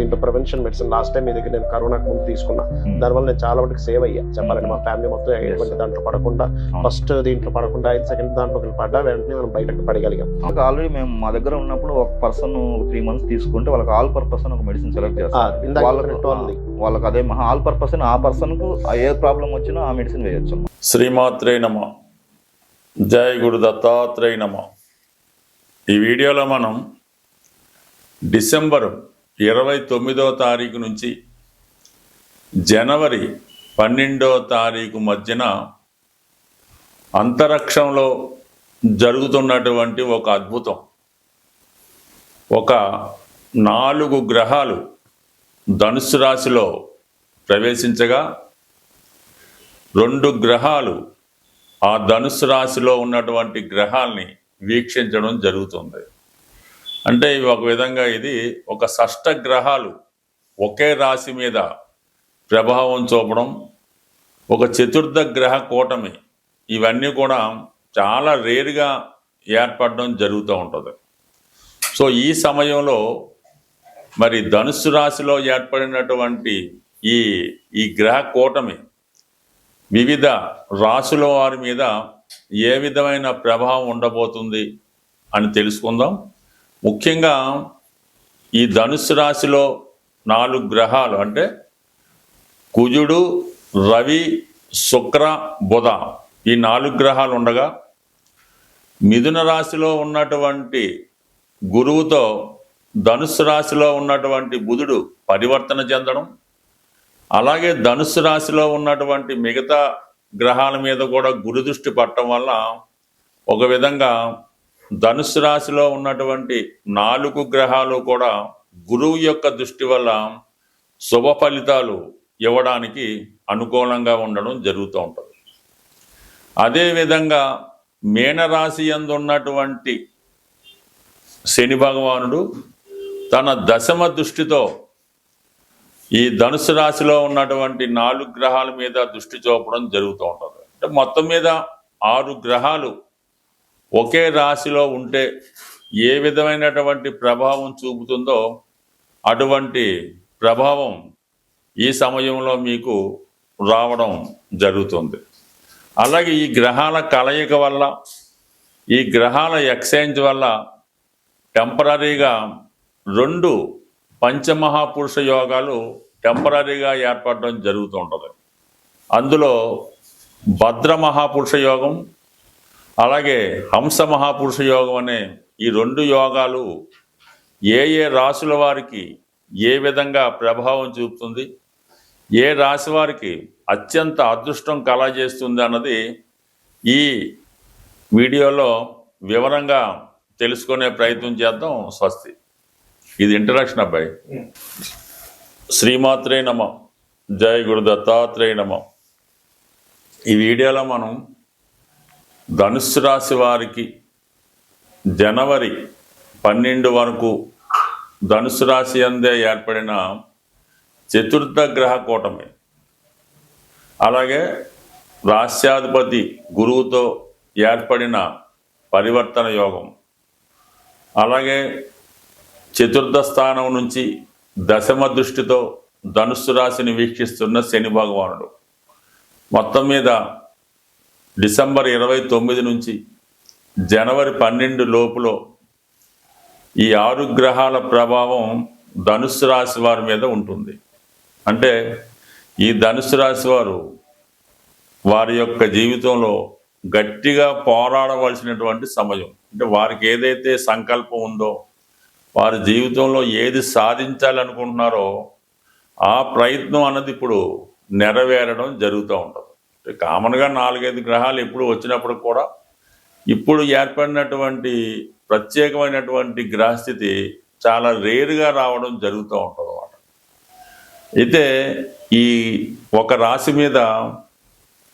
దీంట్లో prevention medicine last time మీ దగ్గర నేను కరోనాకు ముందు తీసుకున్నా. దానివల్ల నేను చాలా మటుకు సేవ్ అయ్యా. చెప్పాలంటే మా ఫ్యామిలీ మొత్తం ఎటువంటి దాంట్లో పడకుండా ఫస్ట్ దీంట్లో పడకుండా ఐదు సెకండ్ దాంట్లో పడ్డా వెంటనే మనం బయటకు పడగలిగాం. ఆల్రెడీ మేము మా దగ్గర ఉన్నప్పుడు ఒక పర్సన్ త్రీ మంత్స్ తీసుకుంటే వాళ్ళకి ఆల్ పర్పస్ అని ఒక మెడిసిన్ సెలెక్ట్ చేస్తారు. వాళ్ళకు. వాళ్ళకి అదే ఆల్ పర్పస్ ఆ పర్సన్కు ఏ ప్రాబ్లం వచ్చినా ఆ మెడిసిన్ వేయొచ్చు శ్రీమాత్రే నమ. జై గురు దత్తాత్రేయ నమ. ఈ వీడియోలో మనం డిసెంబర్ ఇరవై తొమ్మిదో తారీఖు నుంచి జనవరి పన్నెండో తారీఖు మధ్యన అంతరిక్షంలో జరుగుతున్నటువంటి ఒక అద్భుతం. ఒక నాలుగు గ్రహాలు ధనుసు రాశిలో ప్రవేశించగా రెండు గ్రహాలు ఆ ధనుసు రాశిలో ఉన్నటువంటి గ్రహాల్ని వీక్షించడం జరుగుతుంది. అంటే ఇవి ఒక విధంగా ఇది ఒక షష్ట గ్రహాలు ఒకే రాశి మీద ప్రభావం చూపడం ఒక చతుర్థ గ్రహ కూటమి ఇవన్నీ కూడా చాలా రేరుగా ఏర్పడడం జరుగుతూ ఉంటుంది. సో ఈ సమయంలో మరి ధనుసు రాశిలో ఏర్పడినటువంటి ఈ ఈ గ్రహ కూటమి వివిధ రాశుల వారి మీద ఏ విధమైన ప్రభావం ఉండబోతుంది అని తెలుసుకుందాం. ముఖ్యంగా ఈ ధనుసు రాశిలో నాలుగు గ్రహాలు అంటే కుజుడు రవి శుక్ర బుధ ఈ నాలుగు గ్రహాలు ఉండగా మిథున రాశిలో ఉన్నటువంటి గురువుతో ధనుసు రాశిలో ఉన్నటువంటి బుధుడు పరివర్తన చెందడం అలాగే ధనుసు రాశిలో ఉన్నటువంటి మిగతా గ్రహాల మీద కూడా గురుదృష్టి పట్టడం వల్ల ఒక విధంగా ధనుసు రాశిలో ఉన్నటువంటి నాలుగు గ్రహాలు కూడా గురువు యొక్క దృష్టి వల్ల శుభ ఫలితాలు ఇవ్వడానికి అనుకూలంగా ఉండడం జరుగుతూ ఉంటుంది. అదేవిధంగా మీనరాశి యందు ఉన్నటువంటి శని భగవానుడు తన దశమ దృష్టితో ఈ ధనుసు రాశిలో ఉన్నటువంటి నాలుగు గ్రహాల మీద దృష్టి చూపడం జరుగుతూ ఉంటుంది. అంటే మొత్తం మీద ఆరు గ్రహాలు ఒకే రాశిలో ఉంటే ఏ విధమైనటువంటి ప్రభావం చూపుతుందో అటువంటి ప్రభావం ఈ సమయంలో మీకు రావడం జరుగుతుంది. అలాగే ఈ గ్రహాల కలయిక వల్ల ఈ గ్రహాల ఎక్స్చేంజ్ వల్ల టెంపరీగా రెండు పంచమహాపురుష యోగాలు టెంపరీగా ఏర్పడడం జరుగుతూ ఉంటుంది. అందులో భద్ర మహాపురుష యోగం అలాగే హంస మహాపురుష యోగం అనే ఈ రెండు యోగాలు ఏ ఏ రాసుల వారికి ఏ విధంగా ప్రభావం చూపుతుంది ఏ రాశి వారికి అత్యంత అదృష్టం కలగజేస్తుంది అన్నది ఈ వీడియోలో వివరంగా తెలుసుకునే ప్రయత్నం చేద్దాం. స్వస్తి. ఇది ఇంట్రడక్షన్ అబ్బాయి. శ్రీమాత్రే నమ. జయ గురు దత్తాత్రేయ నమ. ఈ వీడియోలో మనం ధనుస్సు రాశి వారికి జనవరి పన్నెండు వరకు ధనుసు రాశి అందే ఏర్పడిన చతుర్థ గ్రహ కూటమి. అలాగే రాష్ట్రాధిపతి గురువుతో ఏర్పడిన పరివర్తన యోగం. అలాగే చతుర్థ స్థానం నుంచి దశమ దృష్టితో ధనుస్సు రాశిని వీక్షిస్తున్న శని భగవానుడు. మొత్తం మీద డిసెంబర్ ఇరవై తొమ్మిది నుంచి జనవరి పన్నెండు లోపులో ఈ ఆరు గ్రహాల ప్రభావం ధనుసు రాశి వారి మీద ఉంటుంది. అంటే ఈ ధనుసు రాశి వారు వారి యొక్క జీవితంలో గట్టిగా పోరాడవలసినటువంటి సమయం. అంటే వారికి ఏదైతే సంకల్పం ఉందో వారి జీవితంలో ఏది సాధించాలనుకుంటున్నారో ఆ ప్రయత్నం అన్నది ఇప్పుడు నెరవేరడం జరుగుతూ ఉంటుంది. కామన్గా నాలుగైదు గ్రహాలు ఎప్పుడు వచ్చినప్పుడు కూడా ఇప్పుడు ఏర్పడినటువంటి ప్రత్యేకమైనటువంటి గ్రహస్థితి చాలా రేరుగా రావడం జరుగుతూ ఉంటుంది అన్నమాట అయితే ఈ ఒక రాశి మీద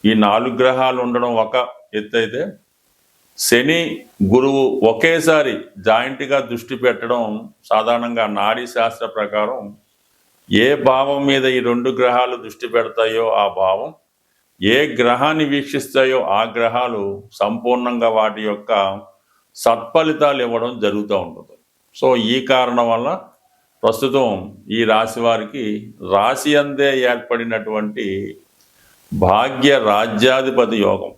ఈ నాలుగు గ్రహాలు ఉండడం ఒక ఎత్తు అయితే శని గురువు ఒకేసారి జాయింట్గా దృష్టి పెట్టడం సాధారణంగా నాడీ శాస్త్ర ప్రకారం ఏ భావం మీద ఈ రెండు గ్రహాలు దృష్టి పెడతాయో ఆ భావం ఏ గ్రహాన్ని వీక్షిస్తాయో ఆ గ్రహాలు సంపూర్ణంగా వాటి యొక్క సత్ఫలితాలు ఇవ్వడం జరుగుతూ ఉంటుంది. సో ఈ కారణం వల్ల ప్రస్తుతం ఈ రాశి వారికి రాశి అందే ఏర్పడినటువంటి భాగ్య రాజ్యాధిపతి యోగం.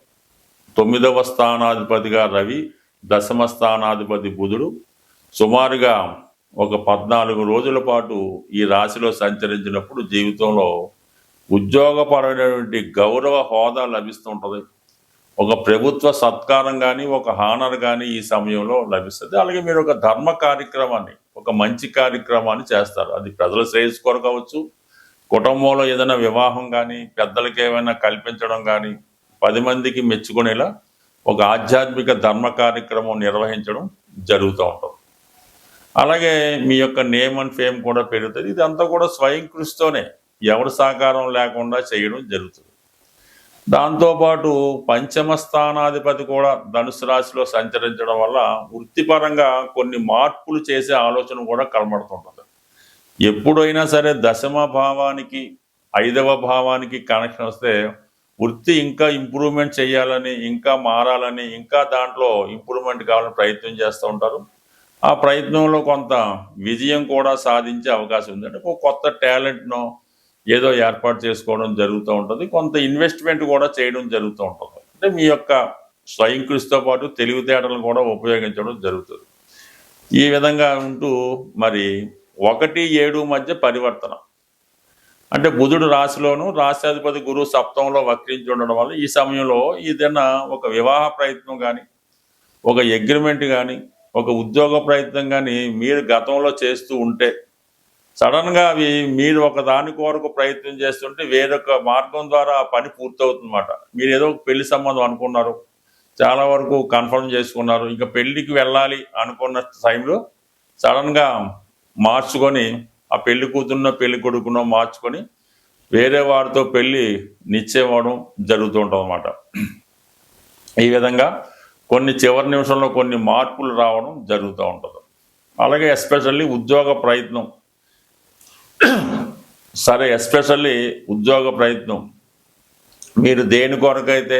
తొమ్మిదవ స్థానాధిపతిగా రవి దశమ స్థానాధిపతి బుధుడు. సుమారుగా ఒక పద్నాలుగు రోజుల పాటు ఈ రాశిలో సంచరించినప్పుడు జీవితంలో ఉద్యోగపరమైనటువంటి గౌరవ హోదా లభిస్తుంటుంది ఒక ప్రభుత్వ సత్కారం కానీ ఒక హానర్ కానీ ఈ సమయంలో లభిస్తుంది. అలాగే మీరు ఒక ధర్మ కార్యక్రమాన్ని ఒక మంచి కార్యక్రమాన్ని చేస్తారు. అది ప్రజల శ్రేయస్సు కొరకు కావచ్చు కుటుంబంలో ఏదైనా వివాహం కానీ పెద్దలకి ఏమైనా కల్పించడం కానీ పది మందికి మెచ్చుకునేలా ఒక ఆధ్యాత్మిక ధర్మ కార్యక్రమం నిర్వహించడం జరుగుతూ ఉంటుంది. అలాగే మీ యొక్క నేమ్ అండ్ ఫేమ్ కూడా పెరుగుతుంది. ఇదంతా కూడా స్వయం కృషితోనే ఎవరి సహకారం లేకుండా చేయడం జరుగుతుంది. దాంతోపాటు పంచమ స్థానాధిపతి కూడా ధనుసు రాశిలో సంచరించడం వల్ల వృత్తిపరంగా కొన్ని మార్పులు చేసే ఆలోచన కూడా కనబడుతుంటుంది. ఎప్పుడైనా సరే దశమ భావానికి ఐదవ భావానికి కనెక్షన్ వస్తే వృత్తి ఇంకా ఇంప్రూవ్మెంట్ చేయాలని ఇంకా మారాలని ఇంకా దాంట్లో ఇంప్రూవ్మెంట్ కావాలని ప్రయత్నం చేస్తూ ఉంటారు. ఆ ప్రయత్నంలో కొంత విజయం కూడా సాధించే అవకాశం ఉంది. అంటే ఒక కొత్త టాలెంట్ను ఏదో ఏర్పాటు చేసుకోవడం జరుగుతూ ఉంటుంది. కొంత ఇన్వెస్ట్మెంట్ కూడా చేయడం జరుగుతూ ఉంటుంది. అంటే మీ యొక్క స్వయం కృషితో పాటు తెలివితేటలను కూడా ఉపయోగించడం జరుగుతుంది. ఈ విధంగా ఉంటూ మరి ఒకటి ఏడు మధ్య పరివర్తన. అంటే బుధుడు రాశిలోను రాష్ట్రాధిపతి గురువు సప్తంలో వక్రించి ఉండడం వల్ల ఈ సమయంలో ఏదైనా ఒక వివాహ ప్రయత్నం కానీ ఒక అగ్రిమెంట్ కానీ ఒక ఉద్యోగ ప్రయత్నం కానీ మీరు గతంలో చేస్తూ ఉంటే సడన్గా అవి మీరు ఒక దాని కొరకు ప్రయత్నం చేస్తుంటే వేరొక మార్గం ద్వారా ఆ పని పూర్తవుతుందన్నమాట. మీరు ఏదో ఒక పెళ్ళి సంబంధం అనుకున్నారు. చాలా వరకు కన్ఫర్మ్ చేసుకున్నారు. ఇంకా పెళ్ళికి వెళ్ళాలి అనుకున్న టైంలో సడన్గా మార్చుకొని ఆ పెళ్ళి కూతురునో పెళ్ళి కొడుకునో మార్చుకొని వేరే వారితో పెళ్ళి నిశ్చయమవడం జరుగుతూ ఉంటుంది అన్నమాట ఈ విధంగా కొన్ని చివరి నిమిషంలో కొన్ని మార్పులు రావడం జరుగుతూ ఉంటుంది. అలాగే ఎస్పెషల్లీ ఉద్యోగ ప్రయత్నం. సరే ఎస్పెషల్లీ ఉద్యోగ ప్రయత్నం. మీరు దేని కొరకైతే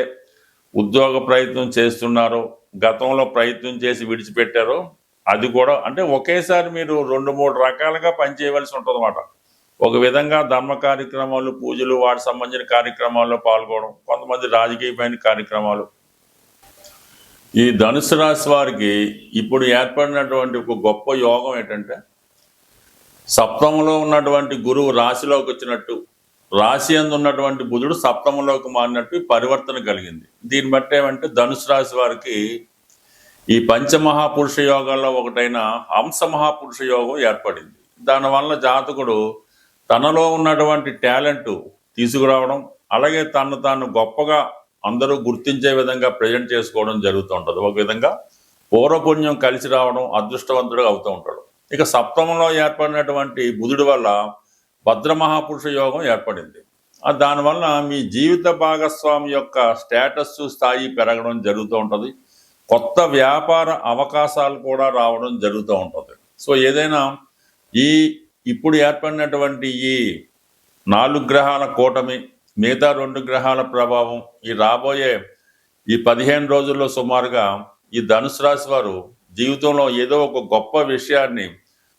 ఉద్యోగ ప్రయత్నం చేస్తున్నారో గతంలో ప్రయత్నం చేసి విడిచిపెట్టారో అది కూడా అంటే ఒకేసారి మీరు రెండు మూడు రకాలుగా పనిచేయవలసి ఉంటుంది అన్నమాట ఒక విధంగా ధర్మ కార్యక్రమాలు పూజలు వాటి సంబంధించిన కార్యక్రమాల్లో పాల్గొనడం కొంతమంది రాజకీయమైన కార్యక్రమాలు. ఈ ధనుసు రాశి వారికి ఇప్పుడు ఏర్పడినటువంటి ఒక గొప్ప యోగం ఏంటంటే సప్తమంలో ఉన్నటువంటి గురువు రాశిలోకి వచ్చినట్టు రాశి అందు ఉన్నటువంటి బుధుడు సప్తమంలోకి మారినట్టు పరివర్తన కలిగింది. దీన్ని బట్టి ఏమంటే ధనుసు రాశి వారికి ఈ పంచమహాపురుష యోగాల్లో ఒకటైన హంస మహాపురుష యోగం ఏర్పడింది. దానివల్ల జాతకుడు తనలో ఉన్నటువంటి టాలెంట్ తీసుకురావడం అలాగే తను తాను గొప్పగా అందరూ గుర్తించే విధంగా ప్రజెంట్ చేసుకోవడం జరుగుతూ ఉంటుంది. ఒక విధంగా పూర్వపుణ్యం కలిసి రావడం అదృష్టవంతుడుగా అవుతూ ఉంటాడు. ఇక సప్తమంలో ఏర్పడినటువంటి బుధుడి వల్ల భద్రమహాపురుష యోగం ఏర్పడింది. దానివల్ల మీ జీవిత భాగస్వామి యొక్క స్టేటస్ స్థాయి పెరగడం జరుగుతూ ఉంటుంది. కొత్త వ్యాపార అవకాశాలు కూడా రావడం జరుగుతూ ఉంటుంది. సో ఏదైనా ఈ ఇప్పుడు ఏర్పడినటువంటి ఈ నాలుగు గ్రహాల కూటమి మిగతా రెండు గ్రహాల ప్రభావం ఈ రాబోయే ఈ పదిహేను రోజుల్లో సుమారుగా ఈ ధనుసు రాశి వారు జీవితంలో ఏదో ఒక గొప్ప విషయాన్ని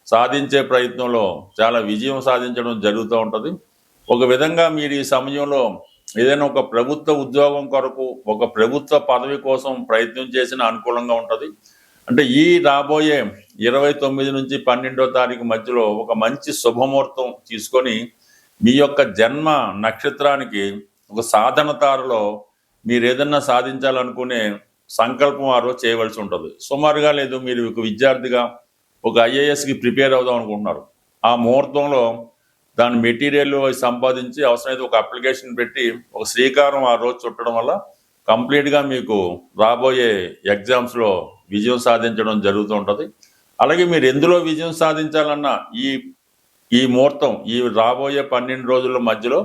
సాధించే ప్రయత్నంలో చాలా విజయం సాధించడం జరుగుతూ ఉంటుంది. ఒక విధంగా మీరు ఈ సమయంలో ఏదైనా ఒక ప్రభుత్వ ఉద్యోగం కొరకు ఒక ప్రభుత్వ పదవి కోసం ప్రయత్నం చేసిన అనుకూలంగా ఉంటుంది. అంటే ఈ రాబోయే ఇరవై తొమ్మిది నుంచి పన్నెండో తారీఖు మధ్యలో ఒక మంచి శుభముహూర్తం తీసుకొని మీ యొక్క జన్మ నక్షత్రానికి ఒక సాధన తారలో మీరు ఏదన్నా సాధించాలనుకునే సంకల్పం ఆ రోజు చేయవలసి ఉంటుంది. సుమారుగా లేదు మీరు ఒక విద్యార్థిగా ఒక ఐఏఎస్కి ప్రిపేర్ అవుదాం అనుకుంటున్నారు. ఆ ముహూర్తంలో దాని మెటీరియల్ సంపాదించి అవసరమైతే ఒక అప్లికేషన్ పెట్టి ఒక శ్రీకారం ఆ రోజు చుట్టడం వల్ల కంప్లీట్గా మీకు రాబోయే ఎగ్జామ్స్లో విజయం సాధించడం జరుగుతూ ఉంటుంది. అలాగే మీరు ఎందులో విజయం సాధించాలన్నా ఈ ఈ ముహూర్తం ఈ రాబోయే పన్నెండు రోజుల మధ్యలో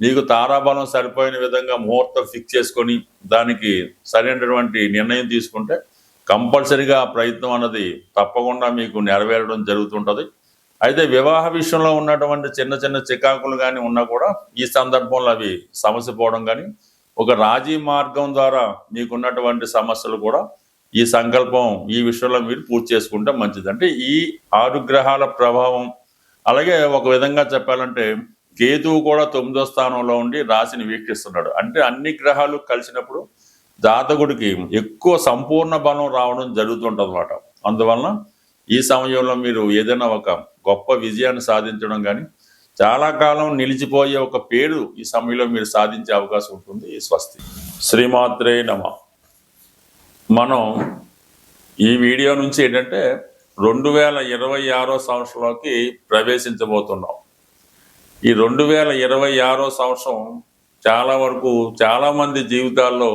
మీకు తారాబలం సరిపోయిన విధంగా ముహూర్తం ఫిక్స్ చేసుకొని దానికి సరైనటువంటి నిర్ణయం తీసుకుంటే కంపల్సరిగా ప్రయత్నం అన్నది తప్పకుండా మీకు నెరవేరడం జరుగుతుంటుంది. అయితే వివాహ విషయంలో ఉన్నటువంటి చిన్న చిన్న చికాకులు కానీ ఉన్నా కూడా ఈ సందర్భంలో అవి సమస్య పోవడం కానీ ఒక రాజీ మార్గం ద్వారా మీకున్నటువంటి సమస్యలు కూడా ఈ సంకల్పం ఈ విషయంలో మీరు పూర్తి చేసుకుంటే మంచిది. అంటే ఈ ఆరు గ్రహాల ప్రభావం అలాగే ఒక విధంగా చెప్పాలంటే కేతువు కూడా తొమ్మిదో స్థానంలో ఉండి రాశిని వీక్షిస్తున్నాడు. అంటే అన్ని గ్రహాలు కలిసినప్పుడు జాతకుడికి ఎక్కువ సంపూర్ణ బలం రావడం జరుగుతుంటుంది అనమాట అందువలన ఈ సమయంలో మీరు ఏదైనా ఒక గొప్ప విజయాన్ని సాధించడం కానీ చాలా కాలం నిలిచిపోయే ఒక పేరు ఈ సమయంలో మీరు సాధించే అవకాశం ఉంటుంది. ఈ స్వస్తి. శ్రీమాత్రే నమ. మనం ఈ వీడియో నుంచి ఏంటంటే రెండు వేల ఇరవై ఆరో సంవత్సరంలోకి ప్రవేశించబోతున్నాం. ఈ రెండు వేల ఇరవై ఆరో సంవత్సరం చాలా వరకు చాలామంది జీవితాల్లో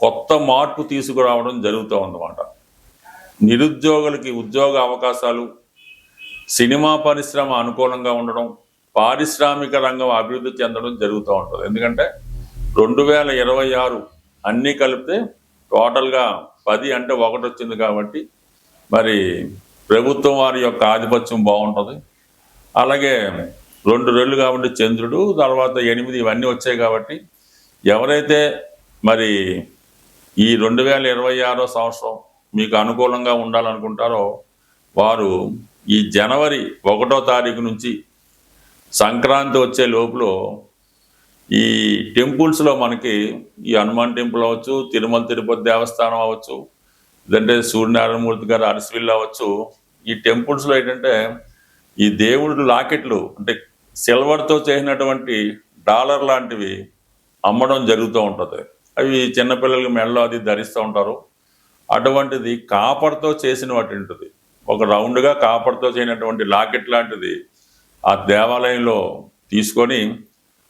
కొత్త మార్పు తీసుకురావడం జరుగుతూ ఉందన్నమాట. నిరుద్యోగులకి ఉద్యోగ అవకాశాలు సినిమా పరిశ్రమ అనుకూలంగా ఉండడం పారిశ్రామిక రంగం అభివృద్ధి చెందడం జరుగుతూ ఉంటుంది. ఎందుకంటే రెండు వేల ఇరవై ఆరు అన్నీ కలిపితే టోటల్గా పది అంటే ఒకటి వచ్చింది కాబట్టి మరి ప్రభుత్వం వారి యొక్క ఆధిపత్యం బాగుంటుంది. అలాగే రెండు రెళ్ళు కాబట్టి చంద్రుడు తర్వాత ఎనిమిది ఇవన్నీ వచ్చాయి కాబట్టి ఎవరైతే మరి ఈ రెండు వేల ఇరవై ఆరో సంవత్సరం మీకు అనుకూలంగా ఉండాలనుకుంటారో వారు ఈ జనవరి ఒకటో తారీఖు నుంచి సంక్రాంతి వచ్చే లోపల ఈ టెంపుల్స్లో మనకి ఈ హనుమాన్ టెంపుల్ అవ్వచ్చు తిరుమల తిరుపతి దేవస్థానం అవ్వచ్చు లేదంటే సూర్యనారాయణమూర్తి గారి అరసివిల్ అవ్వచ్చు. ఈ టెంపుల్స్లో ఏంటంటే ఈ దేవుడు లాకెట్లు అంటే సిల్వర్తో చేసినటువంటి డాలర్ లాంటివి అమ్మడం జరుగుతూ ఉంటుంది. అవి చిన్నపిల్లలకి మెడలో అది ధరిస్తూ ఉంటారు. అటువంటిది కాపర్తో చేసినటువంటిది ఒక రౌండ్గా కాపర్తో చేయనటువంటి లాకెట్ లాంటిది ఆ దేవాలయంలో తీసుకొని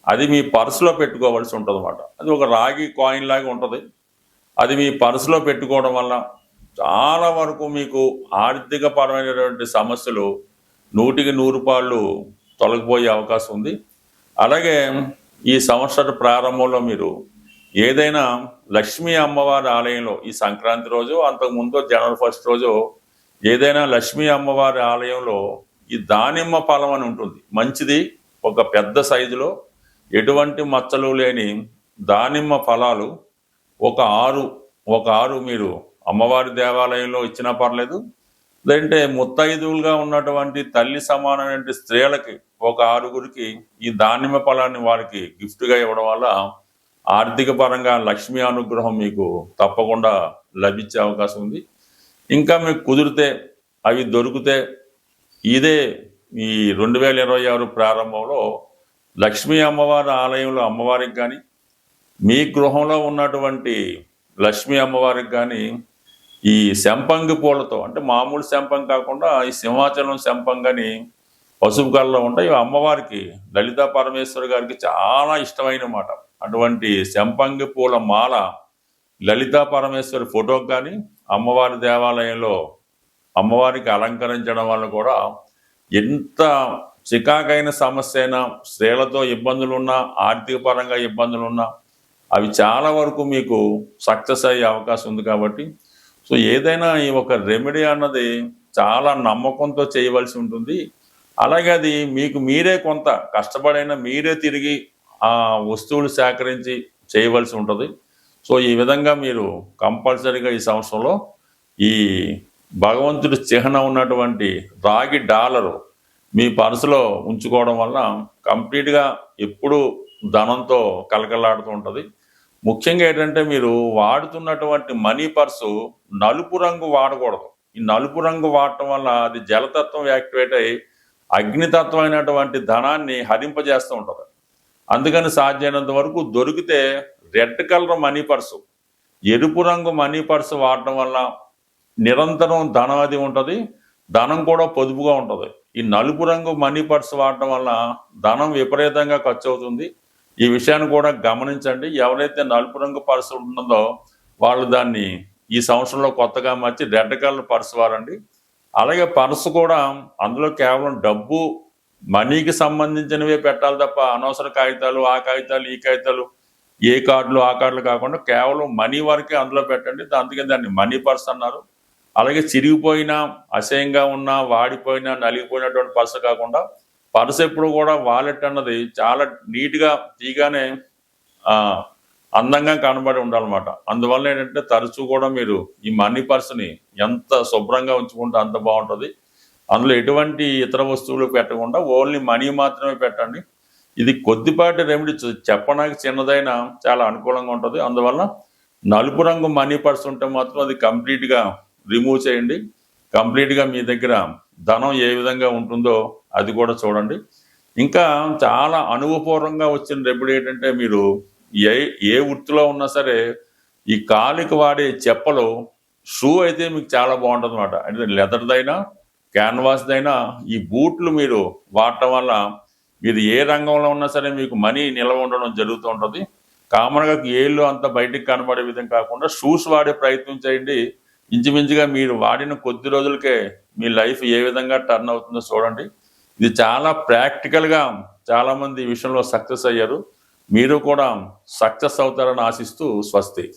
అది మీ పర్సులో పెట్టుకోవాల్సి ఉంటుంది అనమాట అది ఒక రాగి కాయిన్ లాగా ఉంటుంది. అది మీ పర్సులో పెట్టుకోవడం వల్ల చాలా వరకు మీకు ఆర్థిక పరమైనటువంటి సమస్యలు నూటికి నూరు పాళ్ళు తొలగిపోయే అవకాశం ఉంది. అలాగే ఈ సంవత్సర ప్రారంభంలో మీరు ఏదైనా లక్ష్మీ అమ్మవారి ఆలయంలో ఈ సంక్రాంతి రోజు అంతకుముందు జనవరి ఫస్ట్ రోజు ఏదైనా లక్ష్మీ అమ్మవారి ఆలయంలో ఈ దానిమ్మ ఫలం అని ఉంటుంది. మంచిది ఒక పెద్ద సైజులో ఎటువంటి మచ్చలు లేని దానిమ్మ ఫలాలు ఒక ఆరు ఒక ఆరు మీరు అమ్మవారి దేవాలయంలో ఇచ్చినా పర్లేదు లేదంటే ముత్తైదువులుగా ఉన్నటువంటి తల్లి సమానమైన స్త్రీలకి ఒక ఆరుగురికి ఈ దానిమ్మ ఫలాన్ని వారికి గిఫ్ట్గా ఇవ్వడం వల్ల ఆర్థిక పరంగా లక్ష్మీ అనుగ్రహం మీకు తప్పకుండా లభించే అవకాశం ఉంది. ఇంకా మీకు కుదిరితే అవి దొరికితే ఇదే ఈ రెండు వేల ఇరవై ఆరు ప్రారంభంలో లక్ష్మీ అమ్మవారి ఆలయంలో అమ్మవారికి కానీ మీ గృహంలో ఉన్నటువంటి లక్ష్మీ అమ్మవారికి కానీ ఈ శంపంగి పూలతో అంటే మామూలు శంపం కాకుండా ఈ సింహాచలం శంపం కానీ పసుపు కళ్ళలో ఉంటాయి. ఇవి అమ్మవారికి లలితా పరమేశ్వరి గారికి చాలా ఇష్టమైన మాట. అటువంటి శంపంగి పూల మాల లలితా పరమేశ్వరి ఫోటోకి కానీ అమ్మవారి దేవాలయంలో అమ్మవారికి అలంకరించడం వల్ల కూడా ఎంత చికాకైన సమస్య అయినా స్త్రీలతో ఇబ్బందులున్నా ఆర్థిక పరంగా ఇబ్బందులున్నా అవి చాలా వరకు మీకు సక్సెస్ అయ్యే అవకాశం ఉంది కాబట్టి సో ఏదైనా ఈ ఒక రెమెడీ అన్నది చాలా నమ్మకంతో చేయవలసి ఉంటుంది. అలాగే అది మీకు మీరే కొంత కష్టపడైనా మీరే తిరిగి ఆ వస్తువులు సేకరించి చేయవలసి ఉంటుంది. సో ఈ విధంగా మీరు కంపల్సరీగా ఈ సంవత్సరంలో ఈ భగవంతుడి చిహ్నం ఉన్నటువంటి రాగి డాలరు మీ పర్సులో ఉంచుకోవడం వల్ల కంప్లీట్గా ఎప్పుడూ ధనంతో కలకలాడుతూ ఉంటుంది. ముఖ్యంగా ఏంటంటే మీరు వాడుతున్నటువంటి మనీ పర్సు నలుపు రంగు వాడకూడదు. ఈ నలుపు రంగు వాడటం వల్ల అది జలతత్వం యాక్టివేట్ అయ్యి అగ్నితత్వం అయినటువంటి ధనాన్ని హరింపజేస్తూ ఉంటుంది. అందుకని సాధ్యమైనంత వరకు దొరికితే రెడ్ కలర్ మనీ పర్సు ఎరుపు రంగు మనీ పర్సు వాడటం వల్ల నిరంతరం ధనం అది ఉంటుంది ధనం కూడా పొదుపుగా ఉంటుంది. ఈ నలుపు రంగు మనీ పర్స్ వాడటం వల్ల ధనం విపరీతంగా ఖర్చు అవుతుంది ఈ విషయాన్ని కూడా గమనించండి. ఎవరైతే నలుపు రంగు పర్సు ఉంటుందో వాళ్ళు దాన్ని ఈ సంవత్సరంలో కొత్తగా మార్చి రెడ్ కలర్ పర్స్ వారండి. అలాగే పర్స్ కూడా అందులో కేవలం డబ్బు మనీకి సంబంధించినవే పెట్టాలి తప్ప అనవసర కాగితాలు ఆ కాగితాలు ఈ కాగితాలు ఏ కార్డులు ఆ కార్డులు కాకుండా కేవలం మనీ వరకే అందులో పెట్టండి. అందుకే దాన్ని మనీ పర్స్ అన్నారు. అలాగే చిరిగిపోయిన అసహ్యంగా ఉన్న వాడిపోయినా నలిగిపోయినటువంటి పర్స్ కాకుండా పర్స్ ఎప్పుడు కూడా వాలెట్ అన్నది చాలా నీట్గా తీగానే అందంగా కనబడి ఉండాలన్నమాట. అందువల్ల ఏంటంటే తరచూ కూడా మీరు ఈ మనీ పర్స్ని ఎంత శుభ్రంగా ఉంచుకుంటే అంత బాగుంటుంది. అందులో ఎటువంటి ఇతర వస్తువులు పెట్టకుండా ఓన్లీ మనీ మాత్రమే పెట్టండి. ఇది కొద్దిపాటి రెమెడీ చెప్పడానికి చిన్నదైనా చాలా అనుకూలంగా ఉంటుంది. అందువల్ల నలుపు రంగు మనీ పర్స్ ఉంటే మాత్రం అది కంప్లీట్గా రిమూవ్ చేయండి. కంప్లీట్గా మీ దగ్గర ధనం ఏ విధంగా ఉంటుందో అది కూడా చూడండి. ఇంకా చాలా అనుభవపూర్వంగా వచ్చిన రెమెడీ ఏంటంటే మీరు ఏ ఏ వృత్తిలో ఉన్నా సరే ఈ కాలికి వాడే చెప్పలు షూ అయితే మీకు చాలా బాగుంటుంది అనమాట అంటే లెదర్దైనా క్యాన్వాస్దైనా ఈ బూట్లు మీరు వాడటం వల్ల మీరు ఏ రంగంలో ఉన్నా సరే మీకు మనీ నిల్వ ఉండడం జరుగుతూ ఉంటుంది. కామన్గా ఏళ్ళు అంత బయటికి కనబడే విధం కాకుండా షూస్ వాడే ప్రయత్నం చేయండి. ఇంచుమించుగా మీరు వాడిన కొద్ది రోజులకే మీ లైఫ్ ఏ విధంగా టర్న్ అవుతుందో చూడండి. ఇది చాలా ప్రాక్టికల్గా చాలామంది ఈ విషయంలో సక్సెస్ అయ్యారు. మీరు కూడా సక్సెస్ అవుతారని ఆశిస్తూ స్వస్తి.